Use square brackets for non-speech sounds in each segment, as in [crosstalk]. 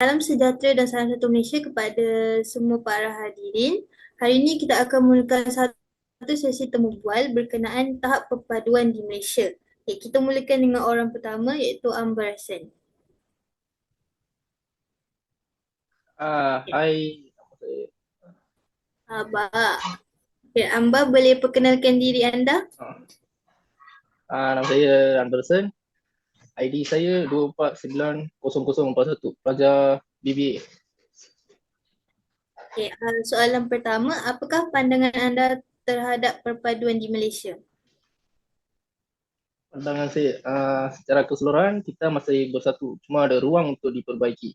Salam sejahtera dan salam satu Malaysia kepada semua para hadirin. Hari ini kita akan mulakan satu sesi temu bual berkenaan tahap perpaduan di Malaysia. Okay, kita mulakan dengan orang pertama iaitu Amber Hassan. Ah, hai. Abah. Okay, Amber boleh perkenalkan diri anda? Ah, nama saya Anderson. ID saya 2490041 pelajar BBA. Okay, uh, soalan pertama, apakah pandangan anda terhadap perpaduan di Malaysia? Pandangan saya uh, secara keseluruhan kita masih bersatu, cuma ada ruang untuk diperbaiki.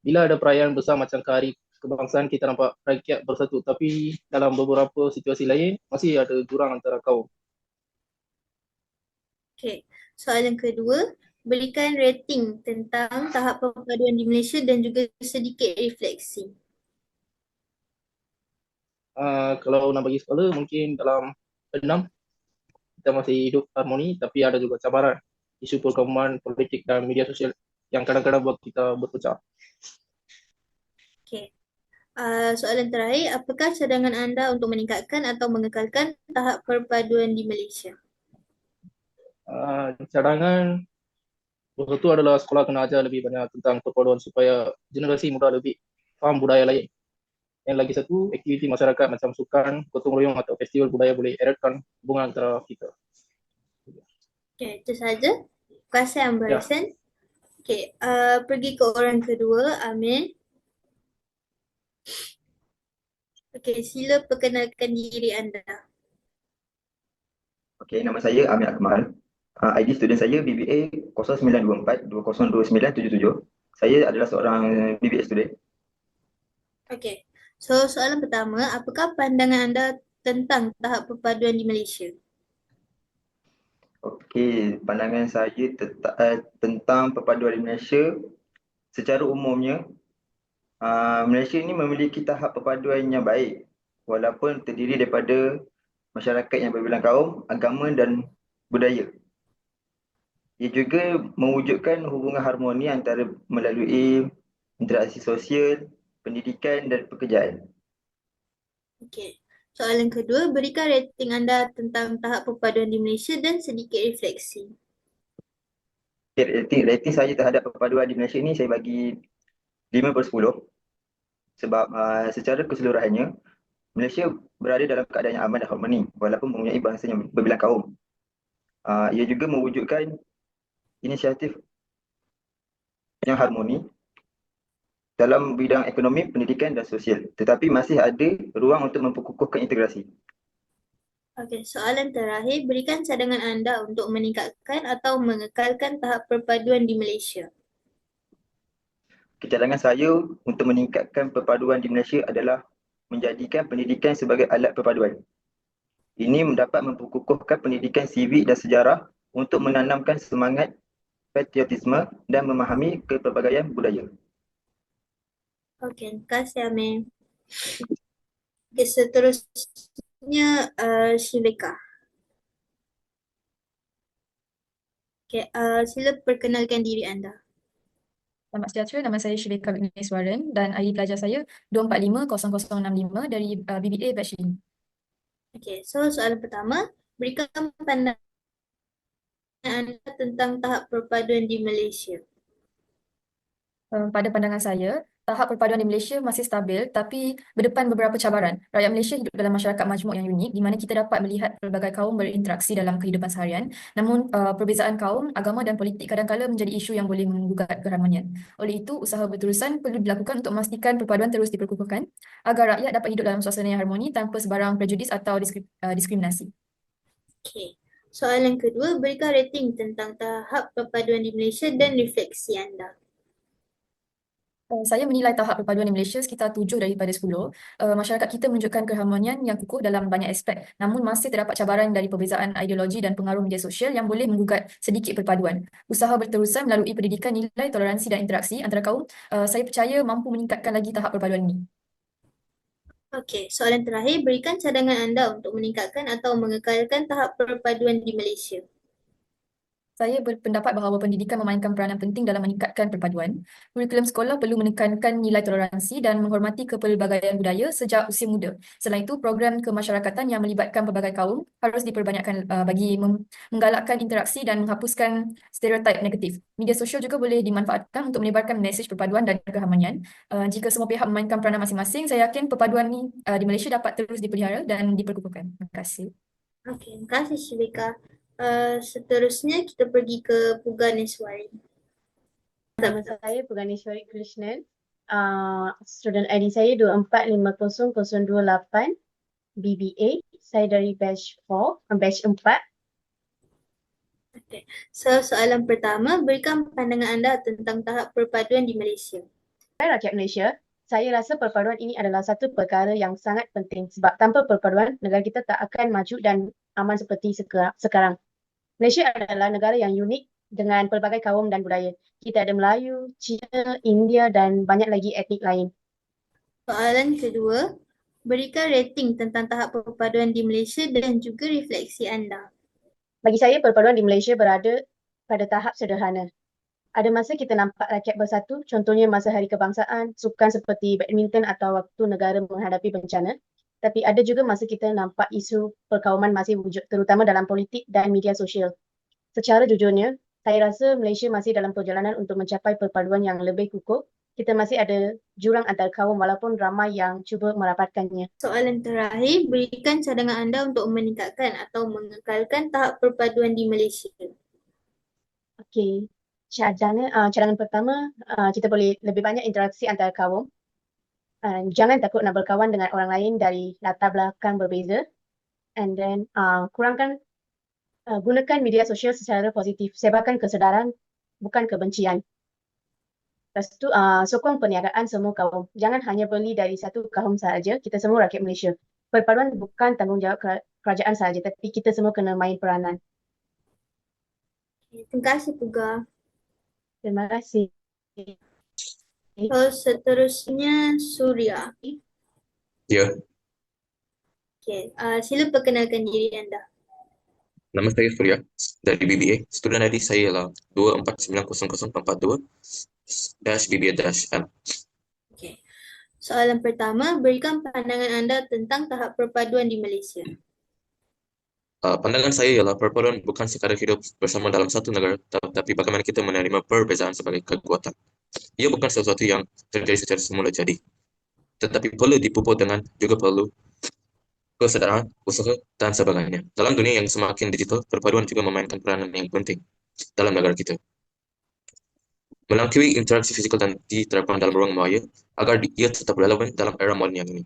Bila ada perayaan besar macam Hari Kebangsaan kita nampak rakyat bersatu tapi dalam beberapa situasi lain masih ada jurang antara kaum. Okay, soalan kedua, berikan rating tentang tahap perpaduan di Malaysia dan juga sedikit refleksi. Uh, kalau nak bagi skala mungkin dalam enam kita masih hidup harmoni tapi ada juga cabaran isu perkembangan politik dan media sosial yang kadang-kadang buat kita berpecah. Okay. Uh, soalan terakhir, apakah cadangan anda untuk meningkatkan atau mengekalkan tahap perpaduan di Malaysia? Uh, cadangan satu adalah sekolah kena ajar lebih banyak tentang perpaduan supaya generasi muda lebih faham budaya lain. Yang lagi satu, aktiviti masyarakat macam sukan, gotong royong atau festival budaya boleh eratkan hubungan antara kita. Okay, itu saja. Terima kasih Amber ya. Okay, uh, pergi ke orang kedua, Amin. Okay, sila perkenalkan diri anda. Okay, nama saya Amin Akmal uh, ID student saya BBA 0924 202977. Saya adalah seorang BBA student. Okay. So soalan pertama, apakah pandangan anda tentang tahap perpaduan di Malaysia? Okey, pandangan saya tentang, uh, tentang perpaduan di Malaysia secara umumnya uh, Malaysia ini memiliki tahap perpaduan yang baik walaupun terdiri daripada masyarakat yang berbilang kaum, agama dan budaya. Ia juga mewujudkan hubungan harmoni antara melalui interaksi sosial, pendidikan dan pekerjaan. Okey. Soalan kedua, berikan rating anda tentang tahap perpaduan di Malaysia dan sedikit refleksi. Okay, rating, rating saya terhadap perpaduan di Malaysia ini saya bagi 5 per 10. Sebab uh, secara keseluruhannya, Malaysia berada dalam keadaan yang aman dan harmoni walaupun mempunyai bahasa yang berbilang kaum. Uh, ia juga mewujudkan inisiatif yang harmoni dalam bidang ekonomi, pendidikan dan sosial. Tetapi masih ada ruang untuk memperkukuhkan integrasi. Okey, soalan terakhir, berikan cadangan anda untuk meningkatkan atau mengekalkan tahap perpaduan di Malaysia. Cadangan saya untuk meningkatkan perpaduan di Malaysia adalah menjadikan pendidikan sebagai alat perpaduan. Ini mendapat memperkukuhkan pendidikan sivik dan sejarah untuk menanamkan semangat patriotisme dan memahami kepelbagaian budaya. Okey, terima kasih Amin. Okay, seterusnya uh, Shileka. Okay, uh, sila perkenalkan diri anda. Selamat sejahtera, nama saya Shileka Vigneswaran dan ID pelajar saya 2450065 dari uh, BBA Batch Okay, so soalan pertama, berikan pandangan anda tentang tahap perpaduan di Malaysia? Uh, pada pandangan saya, tahap perpaduan di Malaysia masih stabil tapi berdepan beberapa cabaran. Rakyat Malaysia hidup dalam masyarakat majmuk yang unik di mana kita dapat melihat pelbagai kaum berinteraksi dalam kehidupan seharian. Namun uh, perbezaan kaum, agama dan politik kadang-kadang menjadi isu yang boleh menggugat keharmonian. Oleh itu, usaha berterusan perlu dilakukan untuk memastikan perpaduan terus diperkukuhkan agar rakyat dapat hidup dalam suasana yang harmoni tanpa sebarang prejudis atau uh, diskriminasi. Okay. Soalan kedua, berikan rating tentang tahap perpaduan di Malaysia dan refleksi anda. Uh, saya menilai tahap perpaduan di Malaysia sekitar tujuh daripada sepuluh. Uh, masyarakat kita menunjukkan keharmonian yang kukuh dalam banyak aspek. Namun masih terdapat cabaran dari perbezaan ideologi dan pengaruh media sosial yang boleh menggugat sedikit perpaduan. Usaha berterusan melalui pendidikan nilai toleransi dan interaksi antara kaum, uh, saya percaya mampu meningkatkan lagi tahap perpaduan ini. Okey, soalan terakhir, berikan cadangan anda untuk meningkatkan atau mengekalkan tahap perpaduan di Malaysia. Saya berpendapat bahawa pendidikan memainkan peranan penting dalam meningkatkan perpaduan. Kurikulum sekolah perlu menekankan nilai toleransi dan menghormati kepelbagaian budaya sejak usia muda. Selain itu, program kemasyarakatan yang melibatkan pelbagai kaum harus diperbanyakkan uh, bagi menggalakkan interaksi dan menghapuskan stereotip negatif. Media sosial juga boleh dimanfaatkan untuk menyebarkan mesej perpaduan dan keharmonian. Uh, jika semua pihak memainkan peranan masing-masing, saya yakin perpaduan ini uh, di Malaysia dapat terus dipelihara dan diperkukuhkan. Terima kasih. Okey, terima kasih Shivika. Uh, seterusnya kita pergi ke Puganeswari. Nama saya Puganeshwari Krishnan. Uh, student ID saya 245028 BBA. Saya dari batch 4, uh, batch 4. Okey. So, soalan pertama, berikan pandangan anda tentang tahap perpaduan di Malaysia. Saya rakyat Malaysia. Saya rasa perpaduan ini adalah satu perkara yang sangat penting sebab tanpa perpaduan negara kita tak akan maju dan aman seperti seka- sekarang. Malaysia adalah negara yang unik dengan pelbagai kaum dan budaya. Kita ada Melayu, Cina, India dan banyak lagi etnik lain. Soalan kedua, berikan rating tentang tahap perpaduan di Malaysia dan juga refleksi anda. Bagi saya, perpaduan di Malaysia berada pada tahap sederhana. Ada masa kita nampak rakyat bersatu, contohnya masa Hari Kebangsaan, sukan seperti badminton atau waktu negara menghadapi bencana. Tapi ada juga masa kita nampak isu perkauman masih wujud, terutama dalam politik dan media sosial. Secara jujurnya, saya rasa Malaysia masih dalam perjalanan untuk mencapai perpaduan yang lebih kukuh. Kita masih ada jurang antar kaum walaupun ramai yang cuba merapatkannya. Soalan terakhir, berikan cadangan anda untuk meningkatkan atau mengekalkan tahap perpaduan di Malaysia. Okey, cadangan, uh, cadangan pertama, uh, kita boleh lebih banyak interaksi antara kaum. Uh, jangan takut nak berkawan dengan orang lain dari latar belakang berbeza. And then uh, kurangkan, uh, gunakan media sosial secara positif. Sebarkan kesedaran, bukan kebencian. Lepas tu, uh, sokong perniagaan semua kaum. Jangan hanya beli dari satu kaum sahaja, kita semua rakyat Malaysia. Perpaduan bukan tanggungjawab kera- kerajaan sahaja, tapi kita semua kena main peranan. Terima kasih Puga. Terima kasih. So, seterusnya Surya. Ya, Okay. Uh, sila perkenalkan diri anda. nama saya Surya dari BBA. Student ID saya ialah 24900042 dash BBA dash M. Okay. Soalan pertama, berikan pandangan anda tentang tahap perpaduan di Malaysia. Uh, pandangan saya ialah perpaduan bukan sekadar hidup bersama dalam satu negara, tetapi bagaimana kita menerima perbezaan sebagai kekuatan. Ia bukan sesuatu yang terjadi secara semula jadi, tetapi perlu dipupuk dengan juga perlu kesedaran, usaha, dan sebagainya. Dalam dunia yang semakin digital, perpaduan juga memainkan peranan yang penting dalam negara kita. Melangkaui interaksi fizikal dan diterapkan dalam ruang maya agar ia tetap relevan dalam era moden yang ini.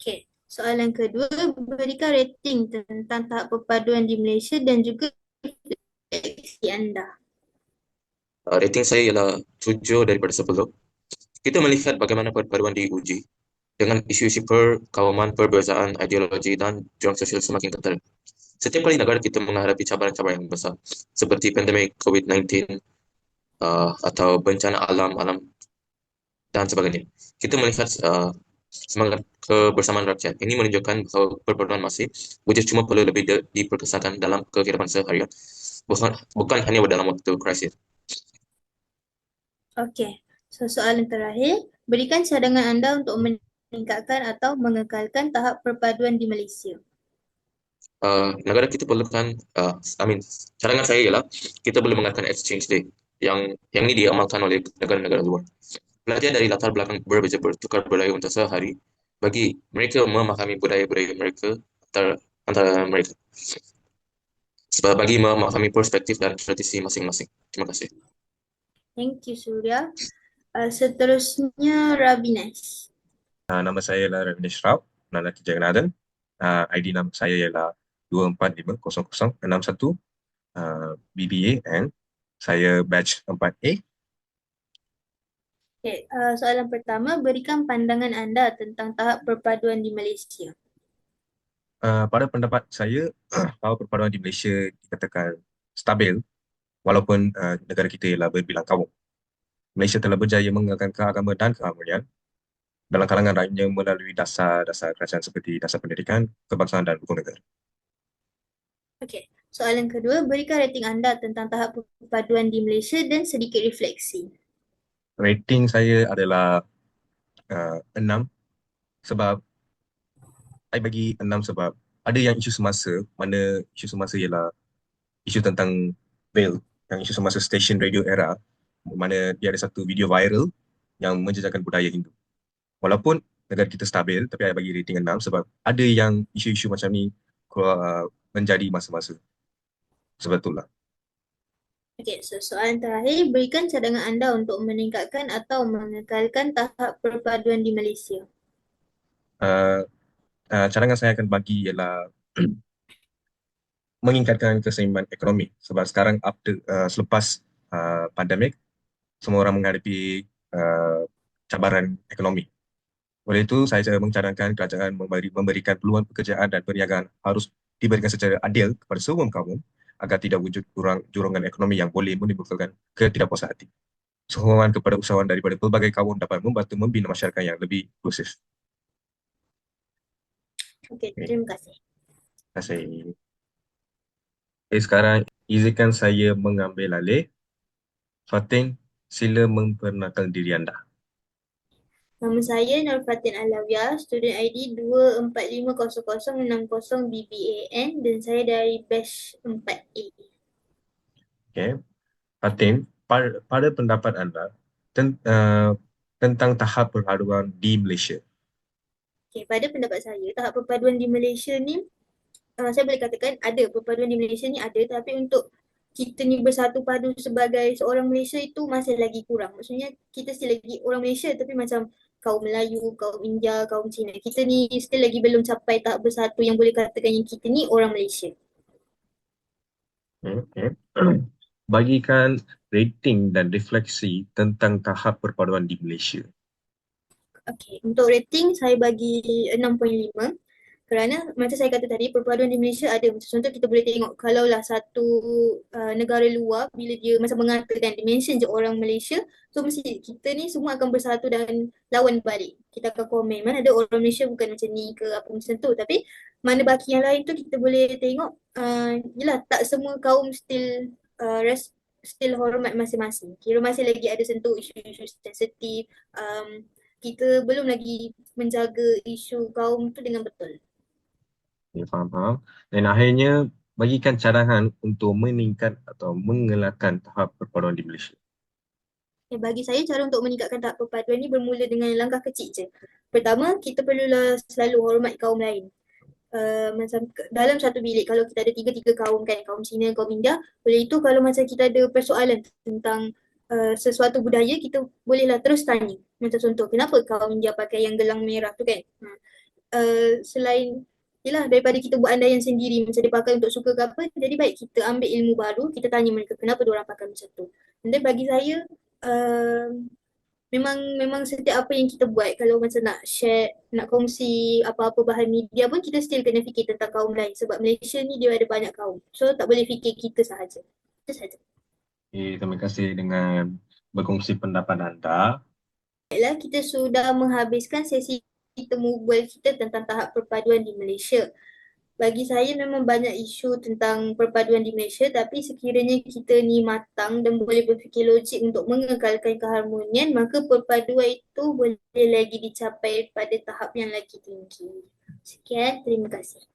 Okay. Soalan kedua, berikan rating tentang tahap perpaduan di Malaysia dan juga refleksi anda. Uh, rating saya ialah 7 daripada 10. Kita melihat bagaimana perpaduan diuji dengan isu-isu perkauman, perbezaan, ideologi dan jurang sosial semakin kental. Setiap kali negara kita menghadapi cabaran-cabaran yang besar seperti pandemik COVID-19 uh, atau bencana alam, alam dan sebagainya. Kita melihat uh, semangat kebersamaan rakyat. Ini menunjukkan bahawa perpaduan masih wujud cuma perlu lebih di- diperkesakan dalam kehidupan seharian, bukan, bukan hanya dalam waktu krisis. Okay. So, soalan terakhir, berikan cadangan anda untuk meningkatkan atau mengekalkan tahap perpaduan di Malaysia. uh, negara kita perlukan, uh, I mean, cadangan saya ialah kita perlu mengadakan exchange day yang yang ini diamalkan oleh negara-negara luar. Pelajar dari latar belakang berbeza bertukar budaya untuk sehari bagi mereka memahami budaya-budaya mereka antara, antara mereka. Sebab bagi memahami perspektif dan tradisi masing-masing. Terima kasih. Thank you, Surya. Uh, seterusnya, Rabinesh. Uh, nama saya ialah Ravinesh Rao, Nanaki Jagannathan. Uh, ID nama saya ialah 24500061 uh, BBA and saya batch 4A. Okay. Uh, soalan pertama, berikan pandangan anda tentang tahap perpaduan di Malaysia. Uh, pada pendapat saya, [clears throat] bahawa perpaduan di Malaysia dikatakan stabil walaupun uh, negara kita ialah berbilang kaum. Malaysia telah berjaya mengekalkan keagamaan dan keharmonian dalam kalangan rakyatnya melalui dasar-dasar kerajaan seperti dasar pendidikan, kebangsaan dan hukum negara. Okay. Soalan kedua, berikan rating anda tentang tahap perpaduan di Malaysia dan sedikit refleksi. Rating saya adalah uh, 6 sebab saya bagi 6 sebab ada yang isu semasa, mana isu semasa ialah isu tentang bail, yang isu semasa stesen radio era, mana dia ada satu video viral yang menjejakkan budaya Hindu. Walaupun negara kita stabil, tapi saya bagi rating 6 sebab ada yang isu-isu macam ni keluar, uh, menjadi masa-masa. Sebab itulah. Okey, so soalan terakhir, berikan cadangan anda untuk meningkatkan atau mengekalkan tahap perpaduan di Malaysia. Uh, uh, cadangan saya akan bagi ialah [clears throat] meningkatkan keseimbangan ekonomi sebab sekarang after, uh, selepas uh, pandemik semua orang menghadapi uh, cabaran ekonomi. Oleh itu saya mencadangkan kerajaan memberi, memberikan peluang pekerjaan dan perniagaan harus diberikan secara adil kepada semua kaum agar tidak wujud kurang jurangan ekonomi yang boleh menimbulkan ketidakpuasan hati. Sokongan kepada usahawan daripada pelbagai kaum dapat membantu membina masyarakat yang lebih inklusif. Okey, terima kasih. Terima kasih. Okay, sekarang izinkan saya mengambil alih. Fatin, sila memperkenalkan diri anda. Nama saya Nur Fatin Alawiyah, student ID 2450060BBAN dan saya dari batch 4A. Okay. Fatin, pada, pada pendapat anda ten, uh, tentang tahap perpaduan di Malaysia. Okay, pada pendapat saya, tahap perpaduan di Malaysia ni, uh, saya boleh katakan ada, perpaduan di Malaysia ni ada tapi untuk kita ni bersatu padu sebagai seorang Malaysia itu masih lagi kurang. Maksudnya kita still lagi orang Malaysia tapi macam kaum Melayu, kaum India, kaum Cina. Kita ni still lagi belum capai tahap bersatu yang boleh katakan yang kita ni orang Malaysia. Okay. [clears throat] Bagikan rating dan refleksi tentang tahap perpaduan di Malaysia. Okay, untuk rating saya bagi 6.5 kerana macam saya kata tadi perpaduan di Malaysia ada. Macam contoh kita boleh tengok kalaulah satu uh, negara luar bila dia macam mengatakan dia mention je orang Malaysia so mesti kita ni semua akan bersatu dan lawan balik. Kita akan komen mana ada orang Malaysia bukan macam ni ke apa macam tu. Tapi mana baki yang lain tu kita boleh tengok uh, yelah tak semua kaum still uh, res, still hormat masing-masing. Kira masih lagi ada sentuh isu-isu sensitif um, kita belum lagi menjaga isu kaum tu dengan betul Ya, faham, faham. Dan akhirnya bagikan cadangan untuk meningkat atau mengelakkan tahap perpaduan di Malaysia. Ya, bagi saya cara untuk meningkatkan tahap perpaduan ni bermula dengan langkah kecil je. Pertama, kita perlulah selalu hormat kaum lain. Uh, macam dalam satu bilik kalau kita ada tiga-tiga kaum kan, kaum Cina, kaum India, boleh itu kalau macam kita ada persoalan tentang uh, sesuatu budaya, kita bolehlah terus tanya. Macam contoh, kenapa kaum India pakai yang gelang merah tu kan? Uh, selain Yelah daripada kita buat andaian sendiri macam dia pakai untuk suka ke apa jadi baik kita ambil ilmu baru kita tanya mereka kenapa orang pakai macam tu. Dan bagi saya uh, memang memang setiap apa yang kita buat kalau macam nak share nak kongsi apa-apa bahan media pun kita still kena fikir tentang kaum lain sebab Malaysia ni dia ada banyak kaum. So tak boleh fikir kita sahaja. Itu sahaja. Okay, terima kasih dengan berkongsi pendapat anda. Baiklah kita sudah menghabiskan sesi temu bual kita tentang tahap perpaduan di Malaysia. Bagi saya memang banyak isu tentang perpaduan di Malaysia tapi sekiranya kita ni matang dan boleh berfikir logik untuk mengekalkan keharmonian maka perpaduan itu boleh lagi dicapai pada tahap yang lagi tinggi. Sekian, terima kasih.